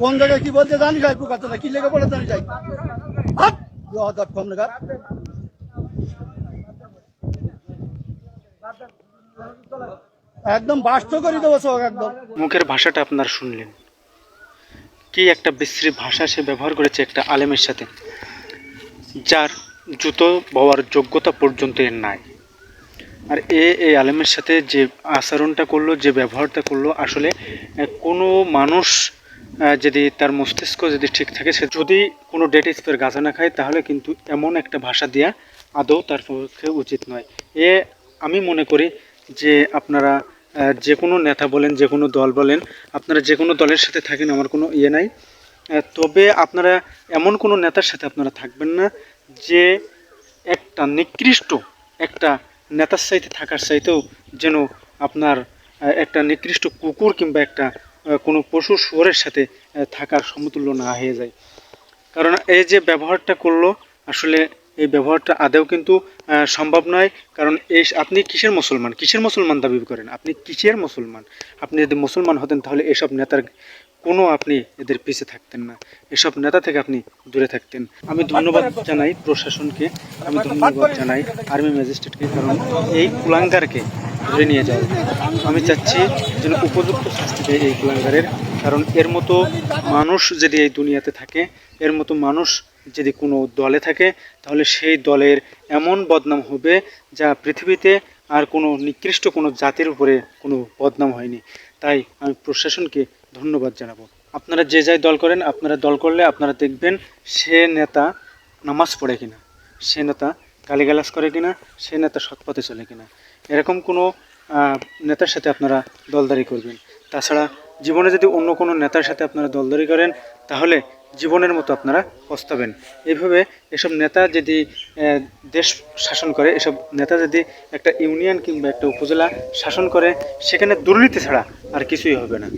কোন জায়গায় কি বলতে জানি যাই না কি লেগে বলে জানি যাই! কম। একদম বাস্ত করে দেবো সব একদম। মুখের ভাষাটা আপনার শুনলেন। কি একটা বিশ্রী ভাষা সে ব্যবহার করেছে একটা আলেমের সাথে যার জুতো বওয়ার যোগ্যতা পর্যন্ত এর নাই। আর এ এই আলেমের সাথে যে আচরণটা করল, যে ব্যবহারটা করল, আসলে কোনো মানুষ যদি তার মস্তিষ্ক যদি ঠিক থাকে, সে যদি কোনো ডেট স্পের গাঁজা না খায়, তাহলে কিন্তু এমন একটা ভাষা দেওয়া আদৌ তার পক্ষে উচিত নয়। এ, আমি মনে করি যে আপনারা যে কোনো নেতা বলেন, যে কোনো দল বলেন, আপনারা যে কোনো দলের সাথে থাকেন, আমার কোনো ইয়ে নাই। তবে আপনারা এমন কোনো নেতার সাথে আপনারা থাকবেন না যে একটা নিকৃষ্ট একটা নেতার সাইতে থাকার চাইতেও যেন আপনার একটা নিকৃষ্ট কুকুর কিংবা একটা কোনো পশু শুয়োরের সাথে থাকার সমতুল্য না হয়ে যায়। কারণ এই যে ব্যবহারটা করল, আসলে এই ব্যবহারটা আদেও কিন্তু সম্ভব নয়। কারণ এই আপনি কিসের মুসলমান? কিসের মুসলমান দাবি করেন? আপনি কিসের মুসলমান? আপনি যদি মুসলমান হতেন তাহলে এসব নেতার কোনো আপনি এদের পিছে থাকতেন না। এসব নেতা থেকে আপনি দূরে থাকতেন। আমি ধন্যবাদ জানাই প্রশাসনকে, আমি ধন্যবাদ জানাই আর্মি ম্যাজিস্ট্রেটকে, কারণ এই কুলাঙ্গারকে ধরে নিয়ে যাওয়া। আমি চাচ্ছি যেন উপযুক্ত শাস্তি দেয় এই কুলাঙ্গারের, কারণ এর মতো মানুষ যদি এই দুনিয়াতে থাকে, এর মতো মানুষ যদি কোনো দলে থাকে, তাহলে সেই দলের এমন বদনাম হবে যা পৃথিবীতে আর কোনো নিকৃষ্ট কোনো জাতির উপরে কোনো বদনাম হয়নি। তাই আমি প্রশাসনকে ধন্যবাদ জানাব। আপনারা যে যাই দল করেন, আপনারা দল করলে আপনারা দেখবেন সে নেতা নামাজ পড়ে কিনা, সে নেতা গালিগালাজ করে কিনা, সে নেতা সৎপথে চলে কিনা। এরকম কোনো নেতার সাথে আপনারা দলদারি করবেন। তাছাড়া জীবনে যদি অন্য কোনো নেতার সাথে আপনারা দলদারি করেন, তাহলে জীবনের মতো আপনারা পস্তাবেন। এইভাবে এসব নেতা যদি দেশ শাসন করে, এসব নেতা যদি একটা ইউনিয়ন কিংবা একটা উপজেলা শাসন করে, সেখানে দুর্নীতি ছাড়া আর কিছুই হবে না।